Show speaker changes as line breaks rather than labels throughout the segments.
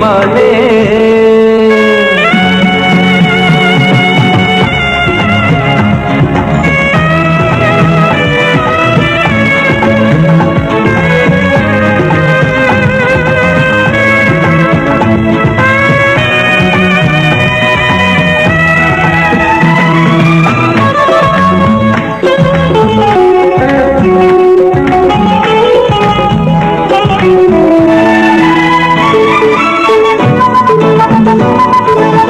മാനേ.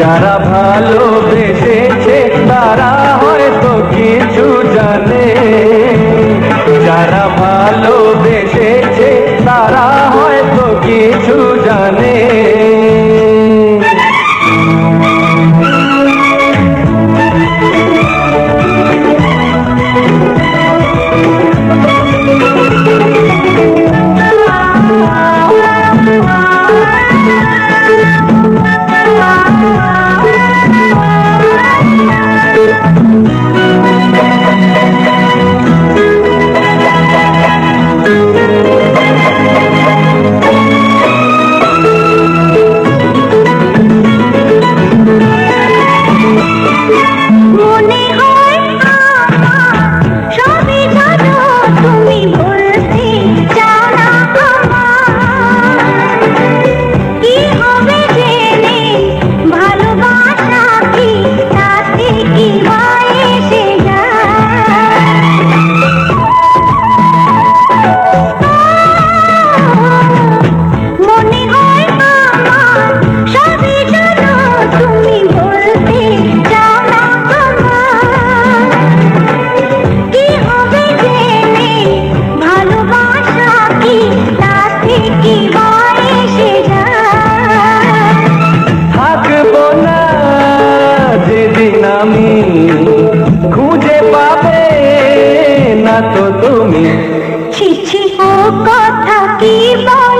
যারা ভালোবেসেছে তারা হয়তো কিছু জানে। যারা
ভালোবেসে না
তো তুমি।
ছি ছি ও কথা কি
বা